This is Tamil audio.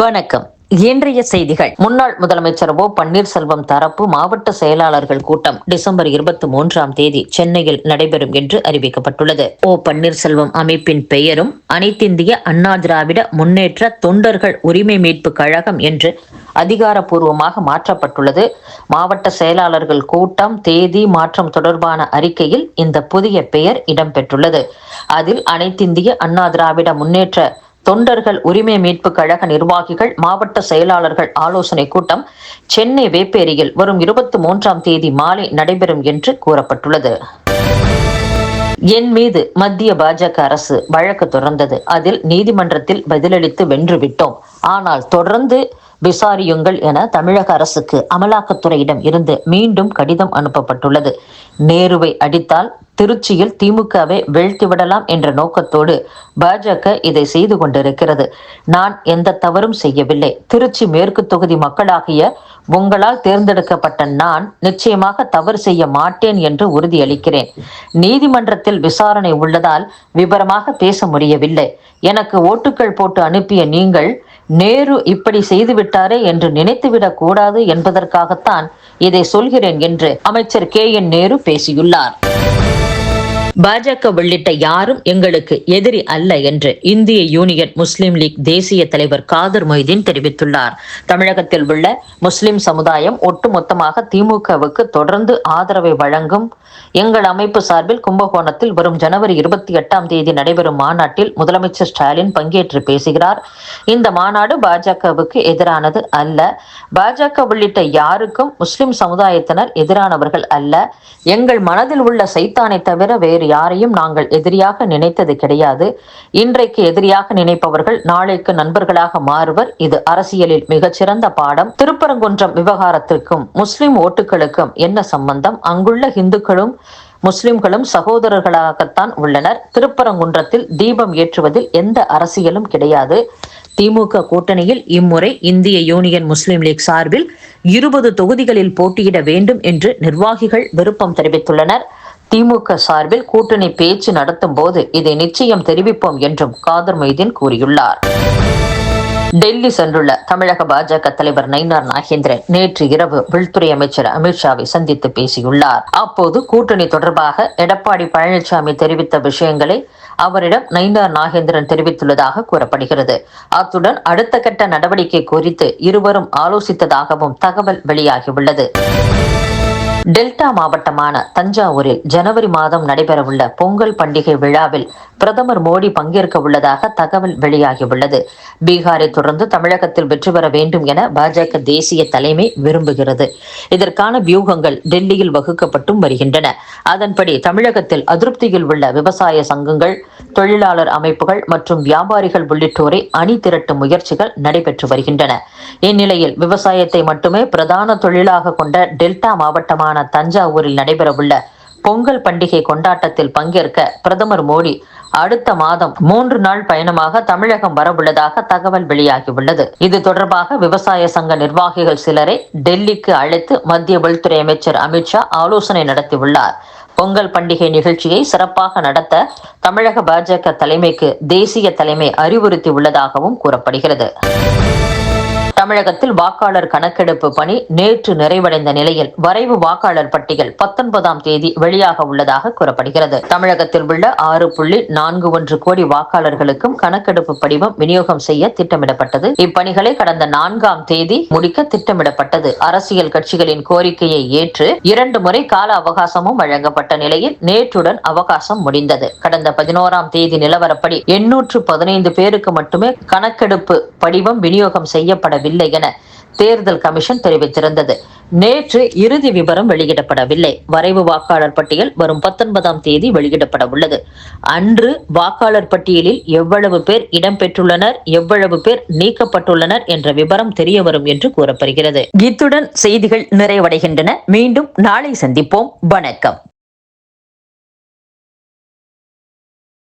வணக்கம். இன்றைய செய்திகள். முன்னாள் முதலமைச்சர் ஓ பன்னீர்செல்வம் தரப்பு மாவட்ட செயலாளர்கள் கூட்டம் டிசம்பர் இருபத்தி மூன்றாம் தேதி சென்னையில் நடைபெறும் என்று அறிவிக்கப்பட்டுள்ளது. ஓ பன்னீர்செல்வம் அமைப்பின் பெயரும் அனைத்திந்திய அண்ணா திராவிட முன்னேற்ற தொண்டர்கள் உரிமை மீட்பு கழகம் என்று அதிகாரப்பூர்வமாக மாற்றப்பட்டுள்ளது. மாவட்ட செயலாளர்கள் கூட்டம் தேதி மாற்றம் தொடர்பான அறிக்கையில் இந்த புதிய பெயர் இடம்பெற்றுள்ளது. அதில் அனைத்திந்திய அண்ணா திராவிட முன்னேற்ற தொண்டர்கள் உரிமை மீட்பு கழக நிர்வாகிகள் மாவட்ட செயலாளர்கள் ஆலோசனை கூட்டம் சென்னை வேப்பேரியில் வரும் இருபத்தி மூன்றாம் தேதி மாலை நடைபெறும் என்று கூறப்பட்டுள்ளது. என் மீது மத்திய பாஜக அரசு வழக்கு தொடர்ந்தது. அதில் நீதிமன்றத்தில் பதிலளித்து வென்று விட்டோம். ஆனால் தொடர்ந்து விசாரியுங்கள் என தமிழக அரசுக்கு அமலாக்கத்துறையிடம் இருந்து மீண்டும் கடிதம் அனுப்பப்பட்டுள்ளது. நேருவை அடித்தால் திருச்சியில் திமுகவை வீழ்த்திவிடலாம் என்ற நோக்கத்தோடு பாஜக இதை செய்து கொண்டிருக்கிறது. நான் எந்த தவறும் செய்யவில்லை. திருச்சி மேற்கு தொகுதி மக்களாகிய உங்களால் தேர்ந்தெடுக்கப்பட்ட நான் நிச்சயமாக தவறு செய்ய மாட்டேன் என்று உறுதியளிக்கிறேன். நீதிமன்றத்தில் விசாரணை உள்ளதால் விவரமாக பேச முடியவில்லை. எனக்கு ஓட்டுக்கள் போட்டு அனுப்பிய நீங்கள் நேரு இப்படி செய்துவிட்டாரே என்று நினைத்துவிடக் கூடாது என்பதற்காகத்தான் இதை சொல்கிறேன் என்று அமைச்சர் கே என் நேரு பேசியுள்ளார். பாஜக உள்ளிட்ட யாரும் எங்களுக்கு எதிரி அல்ல என்று இந்திய யூனியன் முஸ்லிம் லீக் தேசிய தலைவர் காதர் மொய்தீன் தெரிவித்துள்ளார். தமிழகத்தில் உள்ள முஸ்லிம் சமுதாயம் ஒட்டுமொத்தமாக திமுகவுக்கு தொடர்ந்து ஆதரவை வழங்கும் எங்கள் அமைப்பு சார்பில் கும்பகோணத்தில் வரும் ஜனவரி இருபத்தி எட்டாம் தேதி நடைபெறும் மாநாட்டில் முதலமைச்சர் ஸ்டாலின் பங்கேற்று பேசுகிறார். இந்த மாநாடு பாஜகவுக்கு எதிரானது அல்ல. பாஜக உள்ளிட்ட யாருக்கும் முஸ்லிம் சமுதாயத்தினர் எதிரானவர்கள் அல்ல. எங்கள் மனதில் உள்ள சைத்தானை தவிர வேறு வேறு யாரையும் நாங்கள் எதிரியாக நினைத்தது கிடையாது. இன்றைக்கு எதிரியாக நினைப்பவர்கள் நாளைக்கு நண்பர்களாக மாறுவர். இது அரசியலில் மிகச்சிறந்த பாடம். திருப்பரங்குன்றம் விவகாரத்திற்கும் முஸ்லிம் ஓட்டுகளுக்கும் என்ன சம்பந்தம்? அங்குள்ள இந்துக்களும் முஸ்லிம்களும் சகோதரர்களாகத்தான் உள்ளனர். திருப்பரங்குன்றத்தில் தீபம் ஏற்றுவதில் எந்த அரசியலும் கிடையாது. திமுக கூட்டணியில் இம்முறை இந்திய யூனியன் முஸ்லிம் லீக் சார்பில் இருபது தொகுதிகளில் போட்டியிட வேண்டும் என்று நிர்வாகிகள் விருப்பம் தெரிவித்துள்ளனர். திமுக சார்பில் கூட்டணி பேச்சு நடத்தும் போது இதை நிச்சயம் தெரிவிப்போம் என்றும் காதர் மைதீன் கூறியுள்ளார். டெல்லி சென்றுள்ள தமிழக பாஜக தலைவர் நயினார் நாகேந்திரன் நேற்று இரவு உள்துறை அமைச்சர் அமித்ஷாவை சந்தித்து பேசியுள்ளார். அப்போது கூட்டணி தொடர்பாக எடப்பாடி பழனிசாமி தெரிவித்த விஷயங்களை அவரிடம் நயினார் நாகேந்திரன் தெரிவித்துள்ளதாக கூறப்படுகிறது. அத்துடன் அடுத்த கட்ட நடவடிக்கை குறித்து இருவரும் ஆலோசித்ததாகவும் தகவல் வெளியாகியுள்ளது. டெல்டா மாவட்டமான தஞ்சாவூரில் ஜனவரி மாதம் நடைபெறவுள்ள பொங்கல் பண்டிகை விழாவில் பிரதமர் மோடி பங்கேற்க உள்ளதாக தகவல் வெளியாகியுள்ளது. பீகாரை தொடர்ந்து தமிழகத்தில் வெற்றி பெற வேண்டும் என பாஜக தேசிய தலைமை விரும்புகிறது. இதற்கான வியூகங்கள் டெல்லியில் வகுக்கப்பட்டும் வருகின்றன. அதன்படி தமிழகத்தில் அதிருப்தியில் உள்ள விவசாய சங்கங்கள் தொழிலாளர் அமைப்புகள் மற்றும் வியாபாரிகள் உள்ளிட்டோரை அணி திரட்டும் முயற்சிகள் நடைபெற்று வருகின்றன. இந்நிலையில் விவசாயத்தை மட்டுமே பிரதான தொழிலாக கொண்ட டெல்டா மாவட்டமான தஞ்சாவூரில் நடைபெறவுள்ள பொங்கல் பண்டிகை கொண்டாட்டத்தில் பங்கேற்க பிரதமர் மோடி அடுத்த மாதம் மூன்று நாள் பயணமாக தமிழகம் வரவுள்ளதாக தகவல் வெளியாகியுள்ளது. இது தொடர்பாக விவசாய சங்க நிர்வாகிகள் சிலரை டெல்லிக்கு அழைத்து மத்திய உள்துறை அமைச்சர் அமித்ஷா ஆலோசனை நடத்தியுள்ளார். பொங்கல் பண்டிகை நிகழ்ச்சியை சிறப்பாக நடத்த தமிழக பாஜக தலைமைக்கு தேசிய தலைமை அறிவுறுத்தி உள்ளதாகவும் கூறப்படுகிறது. தமிழகத்தில் வாக்காளர் கணக்கெடுப்பு பணி நேற்று நிறைவடைந்த நிலையில் வரைவு வாக்காளர் பட்டியல் பத்தொன்பதாம் தேதி வெளியாக உள்ளதாக கூறப்படுகிறது. தமிழகத்தில் உள்ள ஆறு புள்ளி நான்கு ஒன்று கோடி வாக்காளர்களுக்கும் கணக்கெடுப்பு படிவம் விநியோகம் செய்ய திட்டமிடப்பட்டது. இப்பணிகளை கடந்த நான்காம் தேதி முடிக்க திட்டமிடப்பட்டது. அரசியல் கட்சிகளின் கோரிக்கையை ஏற்று இரண்டு முறை கால அவகாசமும் வழங்கப்பட்ட நிலையில் நேற்றுடன் அவகாசம் முடிந்தது. கடந்த பதினோராம் தேதி நிலவரப்படி எண்ணூற்று பதினைந்து பேருக்கு மட்டுமே கணக்கெடுப்பு படிவம் விநியோகம் செய்யப்படவில்லை. இல்லை என தேர்தல் கமிஷன் தெரிவித்திருந்தது. நேற்று இறுதி விவரம் வெளியிடப்படவில்லை. வரைவு வாக்காளர் பட்டியல் வரும் பத்தொன்பதாம் தேதி வெளியிடப்பட உள்ளது. அன்று வாக்காளர் பட்டியலில் எவ்வளவு பேர் இடம்பெற்றுள்ளனர் எவ்வளவு பேர் நீக்கப்பட்டுள்ளனர் என்ற விவரம் தெரிய வரும் என்று கூறப்படுகிறது. இத்துடன் செய்திகள் நிறைவடைகின்றன. மீண்டும் நாளை சந்திப்போம். வணக்கம்.